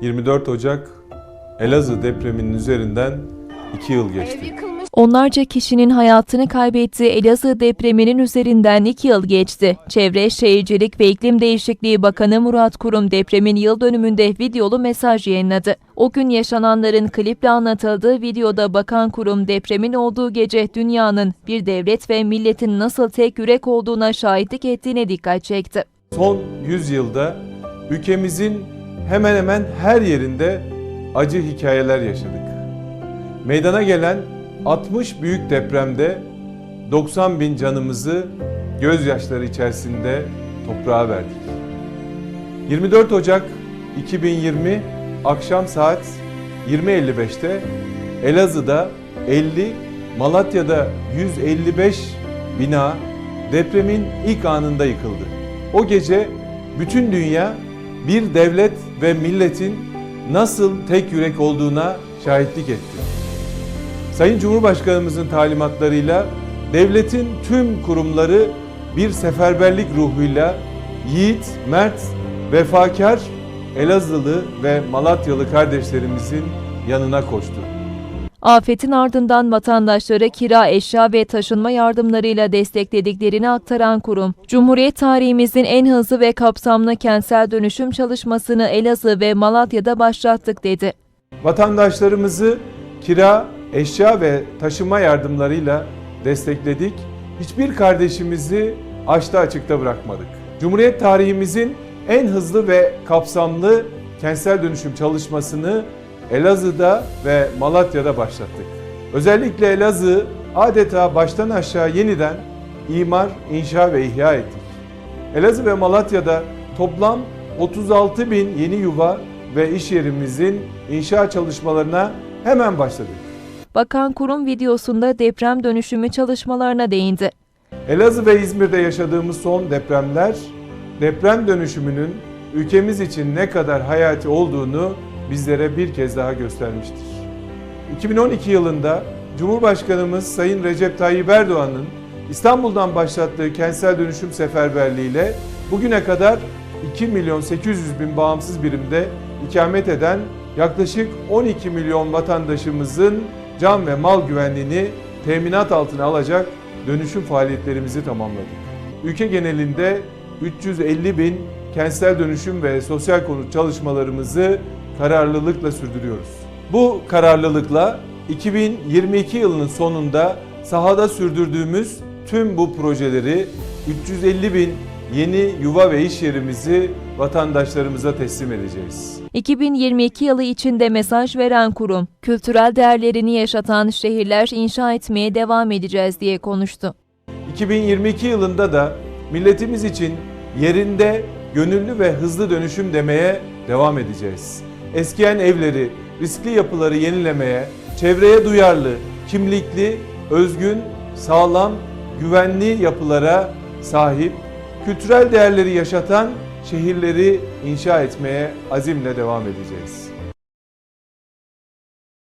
24 Ocak Elazığ depreminin üzerinden 2 yıl geçti. Onlarca kişinin hayatını kaybettiği Elazığ depreminin üzerinden iki yıl geçti. Çevre, Şehircilik ve İklim Değişikliği Bakanı Murat Kurum depremin yıl dönümünde videolu mesaj yayınladı. O gün yaşananların kliple anlatıldığı videoda Bakan Kurum depremin olduğu gece dünyanın bir devlet ve milletin nasıl tek yürek olduğuna şahitlik ettiğine dikkat çekti. Son 100 yılda ülkemizin hemen hemen her yerinde acı hikayeler yaşadık. Meydana gelen 60 büyük depremde 90 bin canımızı gözyaşları içerisinde toprağa verdik. 24 Ocak 2020 akşam saat 20.55'te Elazığ'da 50, Malatya'da 155 bina depremin ilk anında yıkıldı. O gece bütün dünya bir devlet ve milletin nasıl tek yürek olduğuna şahitlik etti. Sayın Cumhurbaşkanımızın talimatlarıyla devletin tüm kurumları bir seferberlik ruhuyla yiğit, mert, vefakar Elazığlı ve Malatyalı kardeşlerimizin yanına koştu. Afetin ardından vatandaşlara kira, eşya ve taşınma yardımlarıyla desteklediklerini aktaran kurum, Cumhuriyet tarihimizin en hızlı ve kapsamlı kentsel dönüşüm çalışmasını Elazığ ve Malatya'da başlattık dedi. Vatandaşlarımızı kira, eşya ve taşıma yardımlarıyla destekledik. Hiçbir kardeşimizi açta açıkta bırakmadık. Cumhuriyet tarihimizin en hızlı ve kapsamlı kentsel dönüşüm çalışmasını Elazığ'da ve Malatya'da başlattık. Özellikle Elazığ adeta baştan aşağı yeniden imar, inşa ve ihya ettik. Elazığ ve Malatya'da toplam 36 bin yeni yuva ve iş yerimizin inşa çalışmalarına hemen başladık. Bakan kurum videosunda deprem dönüşümü çalışmalarına değindi. Elazığ ve İzmir'de yaşadığımız son depremler deprem dönüşümünün ülkemiz için ne kadar hayati olduğunu bizlere bir kez daha göstermiştir. 2012 yılında Cumhurbaşkanımız Sayın Recep Tayyip Erdoğan'ın İstanbul'dan başlattığı kentsel dönüşüm seferberliğiyle bugüne kadar 2 milyon 800 bin bağımsız birimde ikamet eden yaklaşık 12 milyon vatandaşımızın can ve mal güvenliğini teminat altına alacak dönüşüm faaliyetlerimizi tamamladık. Ülke genelinde 350 bin kentsel dönüşüm ve sosyal konut çalışmalarımızı kararlılıkla sürdürüyoruz. Bu kararlılıkla 2022 yılının sonunda sahada sürdürdüğümüz tüm bu projeleri 350 bin yeni yuva ve iş yerimizi vatandaşlarımıza teslim edeceğiz. 2022 yılı içinde mesaj veren kurum, kültürel değerlerini yaşatan şehirler inşa etmeye devam edeceğiz diye konuştu. 2022 yılında da milletimiz için yerinde gönüllü ve hızlı dönüşüm demeye devam edeceğiz. Eskiyen evleri, riskli yapıları yenilemeye, çevreye duyarlı, kimlikli, özgün, sağlam, güvenli yapılara sahip, kültürel değerleri yaşatan şehirleri inşa etmeye azimle devam edeceğiz.